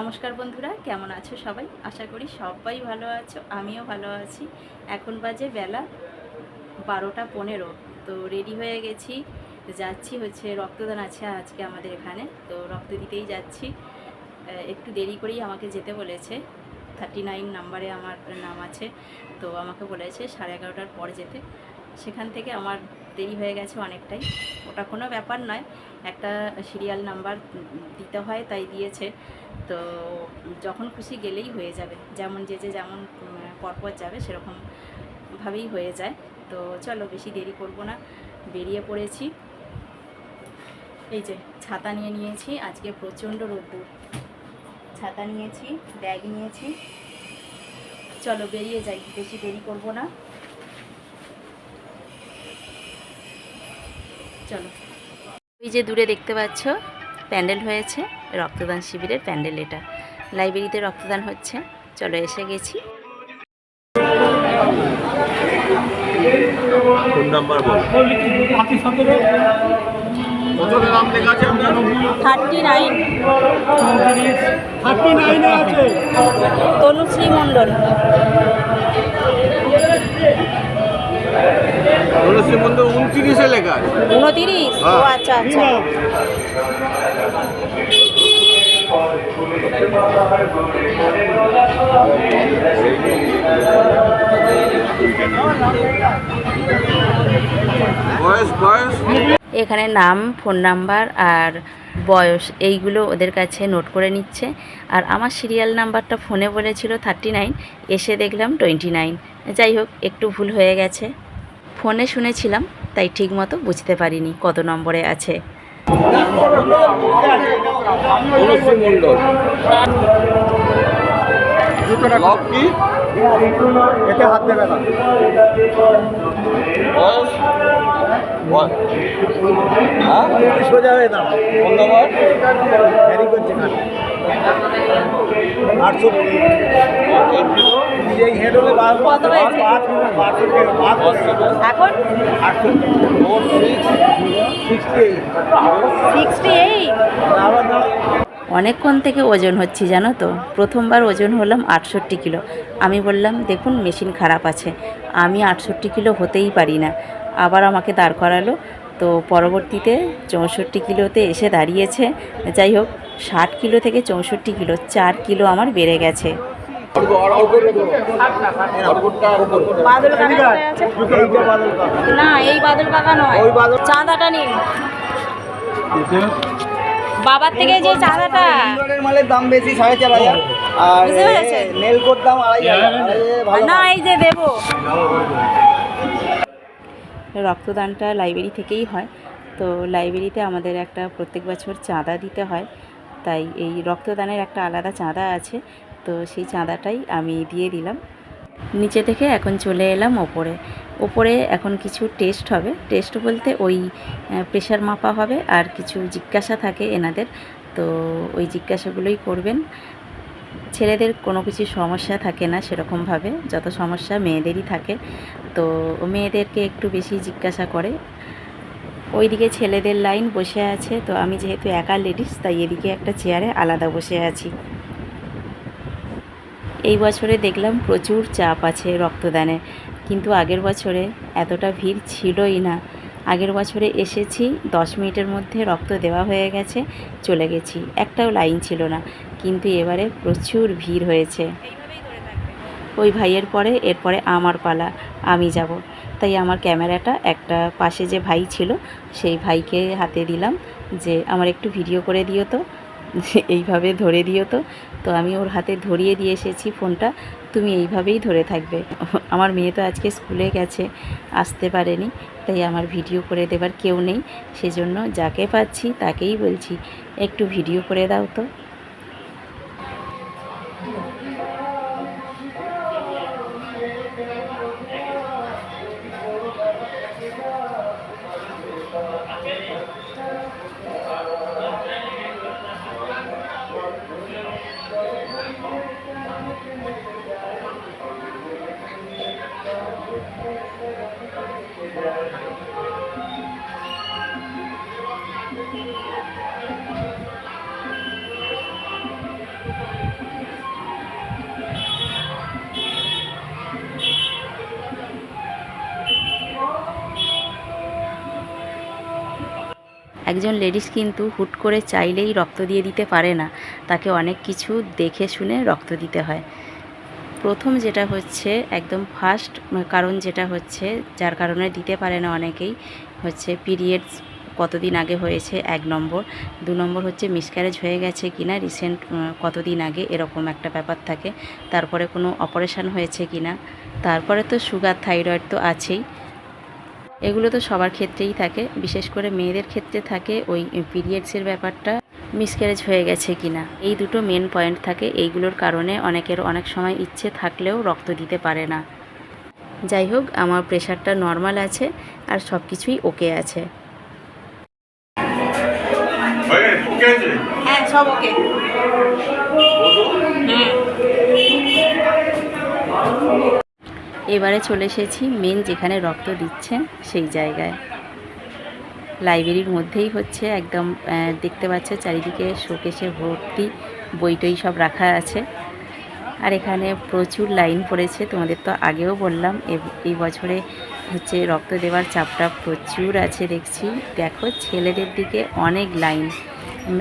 নমস্কার বন্ধুরা, কেমন আছো সবাই? আশা করি সবাই ভালো আছো, আমিও ভালো আছি। এখন বাজে বেলা বারোটা পনেরো, তো রেডি হয়ে গেছি। যাচ্ছি হচ্ছে রক্তদান আছে আজকে আমাদের এখানে, তো রক্ত দিতেই যাচ্ছি। একটু দেরি করেই আমাকে যেতে বলেছে। থার্টি নাইন নাম্বারে আমার নাম আছে, তো আমাকে বলেছে সাড়ে এগারোটার পর যেতে। সেখান থেকে আমার দেরি হয়ে গেছে অনেকটাই। ওটা কোনো ব্যাপার নয়, একটা সিরিয়াল নাম্বার দিতে হয়, তাই দিয়েছে। তো যখন খুশি গেলেই হয়ে যাবে। যেমন যে যে যেমন পরপর যাবে সেরকমভাবেই হয়ে যায়। তো চলো বেশি দেরি করব না, বেরিয়ে পড়েছি। এই যে ছাতা নিয়ে নিয়েছি, আজকে প্রচণ্ড রোদ্দুর। ছাতা নিয়েছি, ব্যাগ নিয়েছি। চলো বেরিয়ে যাই, বেশি দেরি করব না। চলো। ওই যে দূরে দেখতে পাচ্ছ, প্যান্ডেল হয়েছে। রক্তদান শিবিরের প্যান্ডেল এটা। লাইব্রেরিতে রক্তদান হচ্ছে। চলো এসে গেছি। তনুশ্রী মন্ডল তুলসী মন্দির উনত্রিশে লেখা উনতিরিশ? ও হ্যাঁ। আচ্ছা আচ্ছা। এখানে নাম ফোন নাম্বার আর বয়স এইগুলো ওদের কাছে নোট করে নিচ্ছে। আর আমার সিরিয়াল নাম্বারটা ফোনে বলেছিল থার্টি নাইন এসে দেখলাম টোয়েন্টি নাইন। যাই হোক একটু ভুল হয়ে গেছে। ফোনে শুনেছিলাম তাই ঠিক মতো বুঝতে পারিনি কত নম্বরে আছে। এতে হাত দেবে না। হ্যাঁ সোজা হয়ে না আটশো এই হেড হলে? এখন? আটশো সিক্সটি এইট সিক্সটি অনেকক্ষণ থেকে ওজন হচ্ছি জানো তো? প্রথমবার ওজন হলাম আটষট্টি কিলো। আমি বললাম দেখুন মেশিন খারাপ আছে। আমি আটষট্টি কিলো হতেই পারি না। আবার আমাকে দাঁড় করালো। তো পরবর্তীতে চৌষট্টি কিলোতে এসে দাঁড়িয়েছে। যাই হোক ষাট কিলো থেকে চৌষট্টি কিলো চার কিলো আমার বেড়ে গেছে। না এই বাদল কাকা নয় চাঁদাটা নিন। বাবার থেকে যে চাঁদাটা ইংল্যান্ডের মালের দাম বেশি সাড়ে চার হাজার। আর নেল কোট দাম আড়াই হাজার। আড়াই হাজার ভালো না এই যে দেব। রক্তদানটা লাইব্রেরি থেকেই হয়। তো লাইব্রেরিতে আমাদের একটা প্রত্যেক বছর চাঁদা দিতে হয়। তাই এই রক্তদানের একটা আলাদা চাঁদা আছে। তো সেই চাঁদাটাই আমি দিয়ে দিলাম। নিচে থেকে এখন চলে এলাম ওপরে। ওপরে এখন কিছু টেস্ট হবে। টেস্ট বলতে ওই প্রেশার মাপা হবে আর কিছু জিজ্ঞাসা থাকে এনাদের। তো ওই জিজ্ঞাসাগুলোই করবেন। ছেলেদের কোনো কিছু সমস্যা থাকে না সেরকমভাবে, যত সমস্যা মেয়েদেরই থাকে। তো মেয়েদেরকে একটু বেশি জিজ্ঞাসা করে। ওইদিকে ছেলেদের লাইন বসে আছে। তো আমি যেহেতু একা লেডিস তাই এদিকে একটা চেয়ারে আলাদা বসে আছি। এই বছরে দেখলাম প্রচুর চাপ আছে রক্তদানে। কিন্তু আগের বছরে এতটা ভিড় ছিলই না। আগের বছরে এসেছি, দশ মিনিটের মধ্যে রক্ত দেওয়া হয়ে গেছে, চলে গেছি। একটাও লাইন ছিল না। কিন্তু এবারে প্রচুর ভিড় হয়েছে। ওই ভাইয়ের পরে, এরপরে আমার পালা, আমি যাব। তাই আমার ক্যামেরাটা একটা পাশে যে ভাই ছিল, সেই ভাইকে হাতে দিলাম যে, আমার একটু ভিডিও করে দিও তো। এইভাবে ধরে দিও তো। তো আমি ওর হাতে ধরিয়ে দিয়ে এসেছি ফোনটা। তুমি এইভাবেই ধরে থাকবে। আমার মেয়ে তো আজকে স্কুলে গেছে, আসতে পারেনি। তাই আমার ভিডিও করে দেবার কেউ নেই। সেজন্য যাকে পাচ্ছি তাকেই বলছি, একটু ভিডিও করে দাও তো। একজন লেডিস কিন্তু হুট করে চাইলেই রক্ত দিয়ে দিতে পারে না। তাকে অনেক কিছু দেখে শুনে রক্ত দিতে হয়। প্রথম যেটা হচ্ছে একদম ফার্স্ট কারণ যেটা হচ্ছে, যার কারণে দিতে পারে না অনেকেই, হচ্ছে পিরিয়ডস কতদিন আগে হয়েছে এক নম্বর। দু নম্বর হচ্ছে মিসক্যারেজ হয়ে গেছে কিনা রিসেন্ট কতদিন আগে এরকম একটা ব্যাপার থাকে। তারপরে কোনো অপারেশন হয়েছে কিনা, তারপরে তো সুগার থাইরয়েড তো আছেই। এগুলো তো সবার ক্ষেত্রেই থাকে, বিশেষ করে মেয়েদের ক্ষেত্রে থাকে ওই পিরিয়ডসের ব্যাপারটা মিসক্যারেজ হয়ে গেছে কিনা। এই দুটো মেন পয়েন্ট থাকে, এইগুলোর কারণে অনেকের অনেক সময় ইচ্ছে থাকলেও রক্ত দিতে পারে না। যাই হোক, আমার প্রেশারটা নর্মাল আছে আর সব কিছুই ওকে আছে। হ্যাঁ সব ওকে এবারে চলে এসেছি মেন যেখানে রক্ত দিচ্ছেন সেই জায়গায়। লাইব্রেরির মধ্যেই হচ্ছে একদম আহ, দেখতে পাচ্ছে চারিদিকে শোকেশে ভর্তি বইটই সব রাখা আছে। আর এখানে প্রচুর লাইন পড়েছে তোমাদের তো আগেও বললাম এই বছরে হচ্ছে রক্ত দেওয়ার চাপটা প্রচুর আছে দেখছি। দেখো ছেলেদের দিকে অনেক লাইন।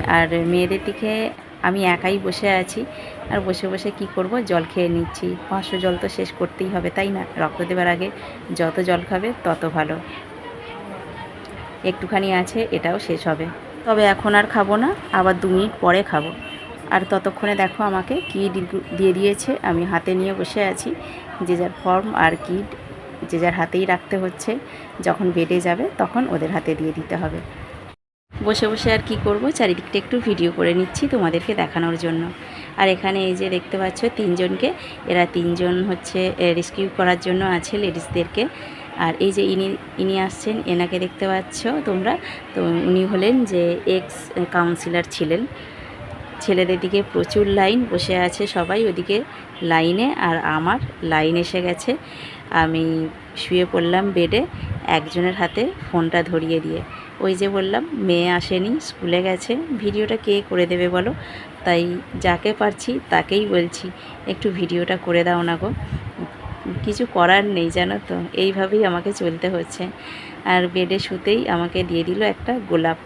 আর মেয়েদের দিকে আমি একাই বসে আছি। আর বসে বসে কি করব? জল খেয়ে নিচ্ছি। পাঁচশো জল তো শেষ করতেই হবে, তাই না? রক্ত দেওয়ার আগে যত জল খাবে, তত ভালো। একটুখানি আছে, এটাও শেষ হবে। তবে এখন আর খাব না, আবার দু মিনিট পরে খাব। আর ততক্ষণে দেখো আমাকে কিট দিয়ে দিয়েছে। আমি হাতে নিয়ে বসে আছি। যে যার ফর্ম আর কিট যে যার হাতেই রাখতে হচ্ছে, যখন বেডে যাবে, তখন ওদের হাতে দিয়ে দিতে হবে। বসে বসে আর কি করব? চারিদিকটা একটু ভিডিও করে নিচ্ছি তোমাদেরকে দেখানোর জন্য। আর এখানে এই যে দেখতে পাচ্ছ তিনজনকে, এরা তিনজন হচ্ছে রেস্কিউ করার জন্য আছে লেডিসদেরকে আর এই যে ইনি ইনি আসছেন, এনাকে দেখতে পাচ্ছ তোমরা? তো উনি হলেন যে এক্স কাউন্সিলর ছিলেন। ছেলেদের দিকে প্রচুর লাইন বসে আছে সবাই, ওদিকে লাইনে আর আমার লাইন এসে গেছে। আমি শুয়ে পড়লাম বেডে একজনের হাতে ফোনটা ধরিয়ে দিয়ে। ওই যে বললাম, মেয়ে আসেনি, স্কুলে গেছে। ভিডিওটা কে করে দেবে বলো? তাই যাকে পারছি তাকেই বলছি, একটু ভিডিওটা করে দাও না গো। কিছু করার নেই জানো তো, এইভাবেই আমাকে চলতে হচ্ছে। আর বেডে শুতেই আমাকে দিয়ে দিল একটা গোলাপ।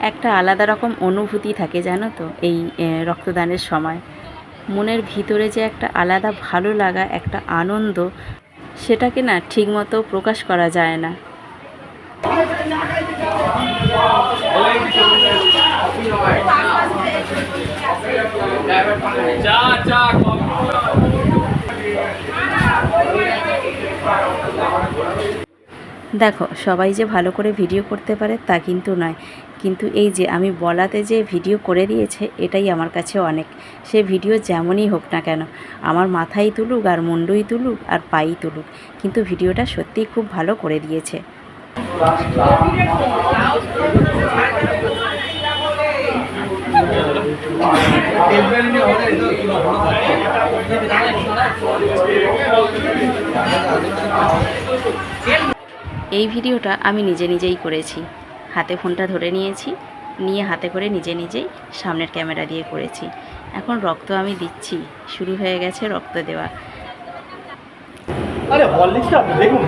একটা আলাদা রকম অনুভূতি থাকে জানো তো, এই রক্তদানের সময়। মনের ভিতরে যে একটা আলাদা ভালো লাগা, একটা আনন্দ সেটাকে না ঠিকমতো প্রকাশ করা যায় না। দেখো, সবাই যে ভালো করে ভিডিও করতে পারে তা কিন্তু নয়। কিন্তু এই যে আমি বলাতে যে ভিডিও করে দিয়েছে, এটাই আমার কাছে অনেক। সে ভিডিও যেমনই হোক না কেন, আমার মাথায় তুলুক আর মুন্ডুই তুলুক আর পাই তুলুক, কিন্তু ভিডিওটা সত্যিই খুব ভালো করে দিয়েছে। এই ভিডিওটা আমি নিজে নিজেই করেছি। হাতে ফোনটা ধরে নিয়েছি নিয়ে হাতে করে নিজে নিজেই সামনের ক্যামেরা দিয়ে করেছি। এখন রক্ত আমি দিচ্ছি শুরু হয়ে গেছে রক্ত দেওয়া। আরে হরলিক্সটা আপনি দেখুন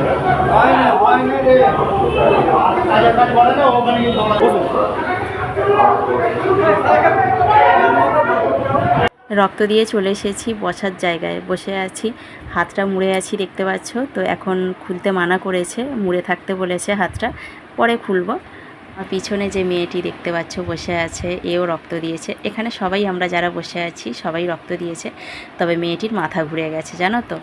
রক্ত দিয়ে চলে এসেছি বসার জায়গায় বসে আছি। হাতটা মুড়ে আছি দেখতে পাচ্ছ। তো এখন খুলতে মানা করেছে মুড়ে থাকতে বলেছে হাতটা। পরে খুলবো। আর পিছনে যে মেয়েটি দেখতে পাচ্ছ বসে আছে, এও রক্ত দিয়েছে। এখানে সবাই আমরা যারা বসে আছি, সবাই রক্ত দিয়েছে। তবে মেয়েটির মাথা ঘুরে গেছে, জানো তো?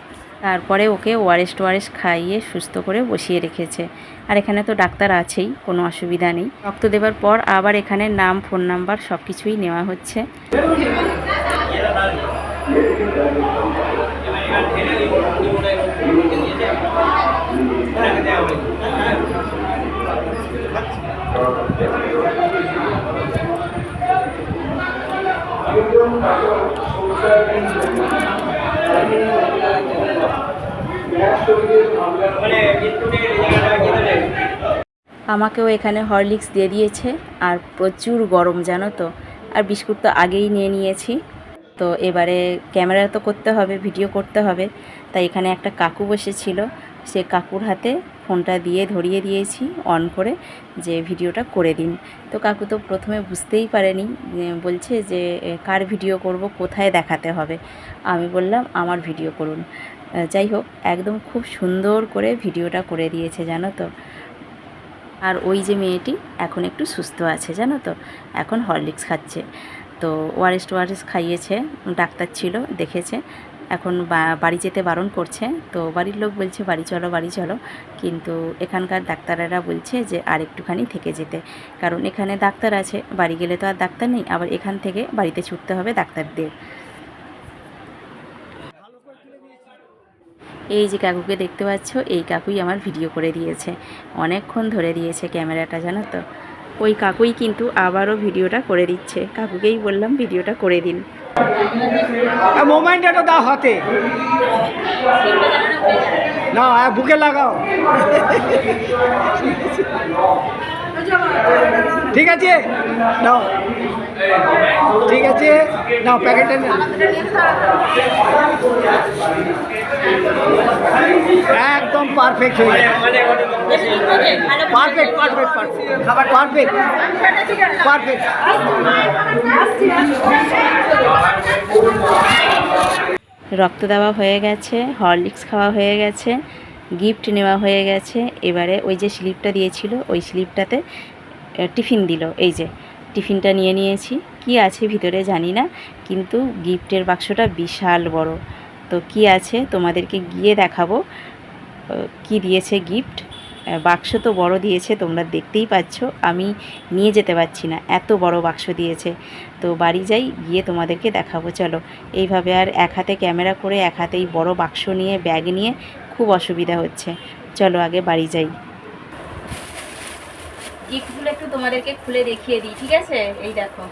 তারপরে ওকে ওয়ারেস টোয়ারেস খাইয়ে সুস্থ করে বসিয়ে রেখেছে। আর এখানে তো ডাক্তার আছেই, কোনো অসুবিধা নেই। রক্ত দেওয়ার পর আবার এখানে নাম, ফোন নাম্বার সব কিছুই নেওয়া হচ্ছে। আমাকেও এখানে হরলিক্স দিয়ে দিয়েছে, আর প্রচুর গরম জানো তো, আর বিস্কুট তো আগেই নিয়ে নিয়েছি। তো এবারে ক্যামেরা তো করতে হবে, ভিডিও করতে হবে, তাই এখানে একটা কাকু বসেছিল, সে কাকুর হাতে ফোনটা দিয়ে ধরিয়ে দিয়েছি অন করে যে ভিডিওটা করে দিন। তো কাকু তো প্রথমে বুঝতেই পারেনি বলছে যে কার ভিডিও করব, কোথায় দেখাতে হবে। আমি বললাম, আমার ভিডিও করুন। যাই হোক, একদম খুব সুন্দর করে ভিডিওটা করে দিয়েছে, জানো তো। আর ওই যে মেয়েটি এখন একটু সুস্থ আছে, জানো তো। এখন হরলিক্স খাচ্ছে। তো ওয়ারেস টোয়ারেস খাইয়েছে, ডাক্তার ছিল, দেখেছে। এখন বাড়ি যেতে বারণ করছে। তো বাড়ির লোক বলছে, বাড়ি চলো বাড়ি চলো। কিন্তু এখানকার ডাক্তারেরা বলছে যে, আর একটুখানি থেকে যেতে। কারণ এখানে ডাক্তার আছে, বাড়ি গেলে তো আর ডাক্তার নেই। আবার এখান থেকে বাড়িতে ছুটতে হবে ডাক্তারদের। এই যে কাকুকে দেখতে পাচ্ছ, এই কাকুই আমার ভিডিও করে দিয়েছে। অনেকক্ষণ ধরে দিয়েছে ক্যামেরাটা, জানো তো? ওই কাকুই কিন্তু আবারও ভিডিওটা করে দিচ্ছে। কাকুকেই বললাম, ভিডিওটা করে দিন। মোবাইলটা দাও হাতে। না আহ, বুকে লাগাও। ঠিক আছে? নাও। ঠিক আছে? নাও প্যাকেটটা একদম পারফেক্ট হয়ে রক্ত দেওয়া হয়ে গেছে, হরলিক্স খাওয়া হয়ে গেছে গিফট নেওয়া হয়ে গেছে। এবারে ওই যে স্লিপটা দিয়েছিল, ওই স্লিপটাতে টিফিন দিল। এই যে, টিফিনটা নিয়ে নিয়েছি। কি আছে ভিতরে জানি না, কিন্তু গিফটের বাক্সটা বিশাল বড়। তো কি আছে? তোমাদেরকে গিয়ে দেখাবো কি দিয়েছে গিফট বাক্স তো বড় দিয়েছে, তোমরা দেখতেই পাচ্ছ। আমি নিয়ে যেতে পারছি না, এত বড় বাক্স দিয়েছে। তো বাড়ি যাই, গিয়ে তোমাদেরকে দেখাবো, চলো। এইভাবে আর এক হাতে ক্যামেরা করে, এক হাতেই বড় বাক্স নিয়ে, ব্যাগ নিয়ে খুব অসুবিধা হচ্ছে। চলো আগে বাড়ি যাই। গিফটগুলো একটু তোমাদেরকে খুলে দেখিয়ে দিই, ঠিক আছে? এই দেখো।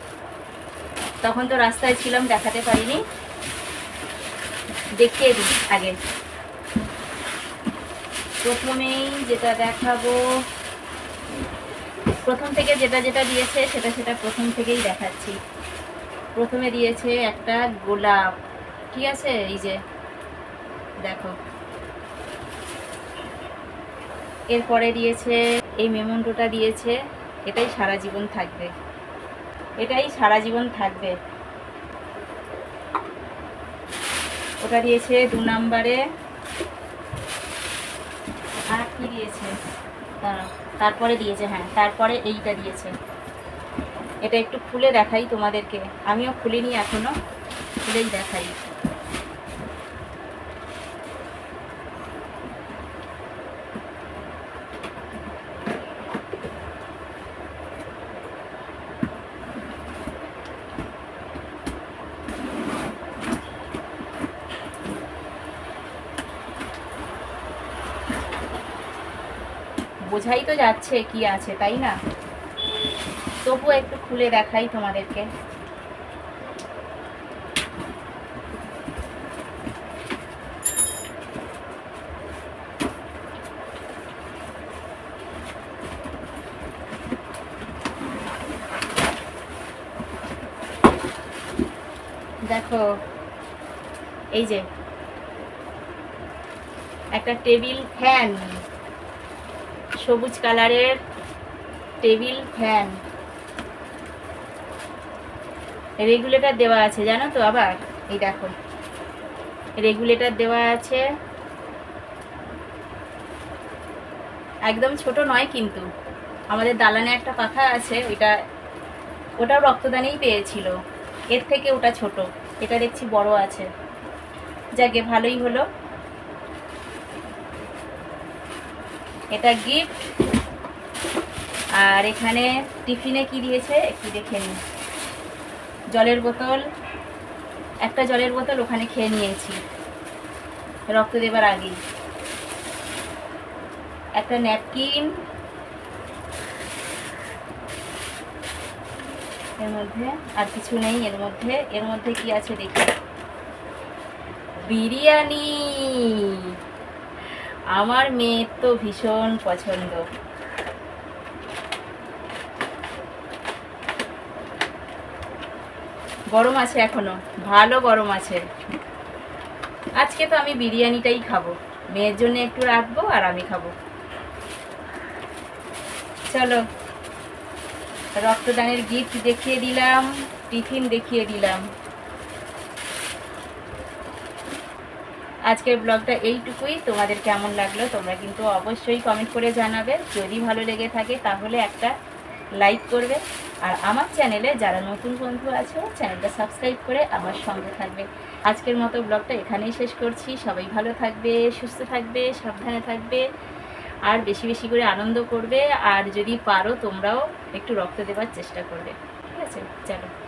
তখন তো রাস্তায় ছিলাম, দেখাতে পারিনি। দেখিয়ে দিই আগে। প্রথমেই যেটা দেখাবো, প্রথম থেকে যেটা যেটা দিয়েছে, সেটা সেটা প্রথম থেকেই দেখাচ্ছি। প্রথমে দিয়েছে একটা গোলাপ। ঠিক আছে? এই যে, দেখো। এরপরে দিয়েছে, এই মেমন্টোটা দিয়েছে, এটাই সারা জীবন থাকবে। এটাই সারা জীবন থাকবে। ওটা দিয়েছে দু নাম্বারে। আর কি দিয়েছে? তারপরে দিয়েছে হ্যাঁ তারপরে এইটা দিয়েছে। এটা একটু খুলে দেখাই তোমাদেরকে। আমিও খুলিনি এখনও, খুলেই দেখাই। বোঝাই তো যাচ্ছে কি আছে, তাই না? তবুও একটু খুলে দেখাই তোমাদেরকে। দেখো, এই যে একটা টেবিল ফ্যান। সবুজ কালারের টেবিল ফ্যান। রেগুলেটর দেওয়া আছে, জানো তো আবার? এই দেখো। রেগুলেটর দেওয়া আছে। একদম ছোট নয় কিন্তু। আমাদের দালানে একটা পাখা আছে, ওইটা, ওটাও রক্তদানেই পেয়েছিল। এর থেকে ওটা ছোট। এটা দেখছি বড় আছে। যাকে ভালোই হলো। এটা গিফট আর এখানে টিফিনে কি দিয়েছে একটু দেখে নিই। জলের বোতল, একটা জলের বোতল ওখানে খেয়ে নিয়েছি। রক্ত দেবার আগেই। একটা ন্যাপকিন এর মধ্যে, আর কিছু নেই এর মধ্যে। এর মধ্যে কি আছে দেখি? বিরিয়ানি! আমার মেয়ের তো ভীষণ পছন্দ। গরম আছে এখনও, ভালো গরম আছে। আজকে তো আমি বিরিয়ানিটাই খাব। মেয়ের জন্য একটু রাখব আর আমি খাব। চলো, রক্তদানের গিফট দেখিয়ে দিলাম টিফিন দেখিয়ে দিলাম। আজকের ব্লগটা এইটুকুই। তোমাদের কেমন লাগল তোমরা কিন্তু অবশ্যই কমেন্ট করে জানাবে। যদি ভালো লেগে থাকে তাহলে একটা লাইক করবে। আর আমার চ্যানেলে যারা নতুন বন্ধু আছো চ্যানেলটা সাবস্ক্রাইব করে আমার সঙ্গে থাকবে। আজকের মতো ব্লগটা এখানেই শেষ করছি। সবাই ভালো থাকবে, সুস্থ থাকবে, সাবধানে থাকবে, আর বেশি বেশি করে আনন্দ করবে। আর যদি পারো তোমরাও একটু রক্ত দেওয়ার চেষ্টা করবে। ঠিক আছে? চলো।